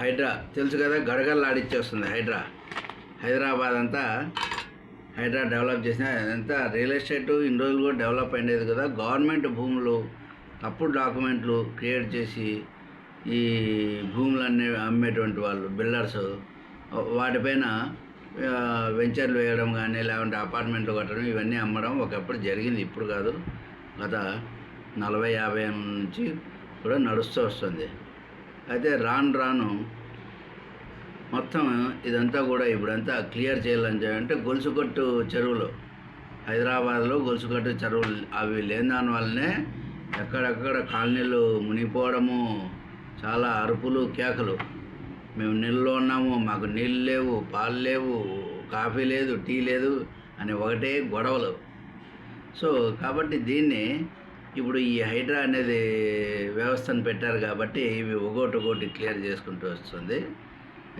హైడ్రా. తెలుసు కదా గడగడలాడిచ్చేస్తుంది హైడ్రా. హైదరాబాద్ అంతా హైడ్రా డెవలప్ చేసిన అంతా రియల్ ఎస్టేట్ ఇన్ని రోజులు కూడా డెవలప్ అయ్యేది కదా. గవర్నమెంట్ భూములు తప్పుడు డాక్యుమెంట్లు క్రియేట్ చేసి ఈ భూములన్నీ అమ్మేటువంటి వాళ్ళు బిల్డర్స్. వాటిపైన వెంచర్లు వేయడం కానీ లేకుంటే అపార్ట్మెంట్లు కట్టడం ఇవన్నీ అమ్మడం ఒకప్పుడు జరిగింది. ఇప్పుడు కాదు గత నలభై యాభై నుంచి కూడా నడుస్తూ వస్తుంది. అయితే రాను రాను మొత్తం ఇదంతా కూడా ఇప్పుడంతా క్లియర్ చేయాలని అంటే గొలుసుకట్టు చెరువులు. హైదరాబాద్లో గొలుసుకట్టు చెరువులు అవి లేని దాని వల్లనే ఎక్కడెక్కడ కాలనీలు మునిగిపోవడము చాలా అరుపులు కేకలు. మేము నీళ్ళలో ఉన్నాము మాకు నీళ్ళు లేవు పాలు లేవు కాఫీ లేదు టీ లేదు అని ఒకటే గొడవలు. సో కాబట్టి దీన్ని ఇప్పుడు ఈ హైడ్రా అనేది వ్యవస్థను పెట్టారు కాబట్టి ఇవి ఒకటి ఒకటి క్లియర్ చేసుకుంటూ వస్తుంది.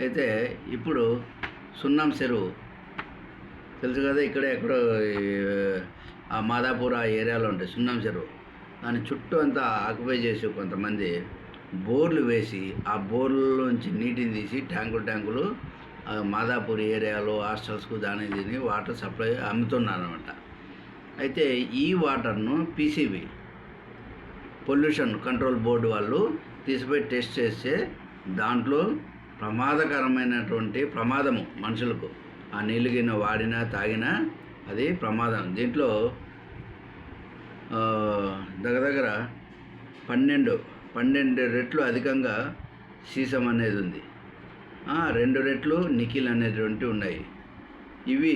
అయితే ఇప్పుడు సున్నం చెరువు. తెలుసు కదా ఇక్కడ ఎక్కడో ఈ, ఆ మాదాపూర్ ఆ ఏరియాలో ఉంటాయి సున్నం చెరువు. దాని చుట్టూ అంతా ఆక్యుపై చేసి కొంతమంది బోర్లు వేసి ఆ బోర్లలోంచి నీటిని తీసి ట్యాంకులు ట్యాంకులు మాదాపూర్ ఏరియాలో హాస్టల్స్కు దాని దీని వాటర్ సప్లై అమ్ముతున్నారు అనమాట అయితే ఈ వాటర్ను పీసీబీ పొల్యూషన్ కంట్రోల్ బోర్డు వాళ్ళు తీసిపోయి టెస్ట్ చేస్తే దాంట్లో ప్రమాదకరమైనటువంటి ప్రమాదము మనుషులకు. ఆ నీళ్ళు గిన్నె వాడినా తాగినా అది ప్రమాదం. దీంట్లో దగ్గర దగ్గర పన్నెండు పన్నెండు రెట్లు అధికంగా సీసం అనేది ఉంది. రెండు రెట్లు నిఖిల్ అనేటువంటి ఉన్నాయి. ఇవి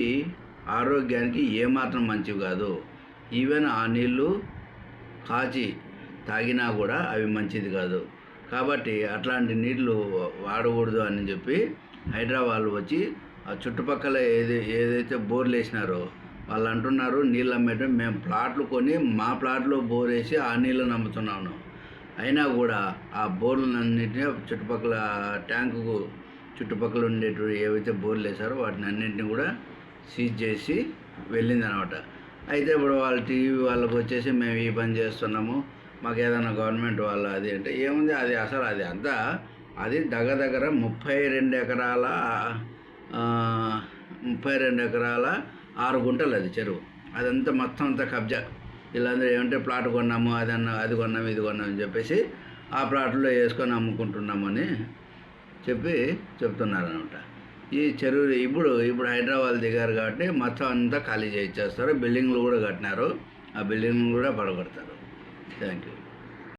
ఆరోగ్యానికి ఏమాత్రం మంచివి కాదు. ఈవెన్ ఆ నీళ్ళు కాచి తాగినా కూడా అవి మంచిది కాదు. కాబట్టి అట్లాంటి నీళ్ళు వాడకూడదు అని చెప్పి హైదరాబాద్ వచ్చి ఆ చుట్టుపక్కల ఏది ఏదైతే బోర్లు వేసినారో వాళ్ళు అంటున్నారు నీళ్ళు అమ్మేటం మేము ప్లాట్లు కొని మా ప్లాట్లో బోర్ వేసి ఆ నీళ్ళని అమ్ముతున్నాను అయినా కూడా ఆ బోర్లన్నింటినీ చుట్టుపక్కల ట్యాంకుకు చుట్టుపక్కల ఉండేటువంటి ఏవైతే బోర్లు వేసారో వాటిని అన్నింటినీ కూడా సీజ్ చేసి వెళ్ళిందనమాట. అయితే ఇప్పుడు వాళ్ళ టీవీ వాళ్ళకు వచ్చేసి మేము ఈ పని చేస్తున్నాము. మాకు ఏదైనా గవర్నమెంట్ వాళ్ళ అది అంటే ఏముంది? అది అసలు అది అంతా అది దగ్గర దగ్గర ముప్పై రెండు ఎకరాల ముప్పై రెండు ఎకరాల ఆరు గుంటలు అది చెరువు. అదంతా మొత్తం అంతా కబ్జా. వీళ్ళందరూ ఏమంటే ప్లాట్ కొన్నాము అది అన్న అది కొన్నాము ఇది కొన్నాము అని చెప్పేసి ఆ ప్లాట్లో వేసుకొని అమ్ముకుంటున్నామని చెప్పి చెప్తున్నారు అనమాట ఈ చెరువు ఇప్పుడు ఇప్పుడు హైదరాబాద్ దిగారు కాబట్టి మొత్తం అంతా ఖాళీ చేయించేస్తారు బిల్డింగ్లు కూడా కట్టినారు. ఆ బిల్డింగ్లు కూడా పడగొడతారు. Thank you.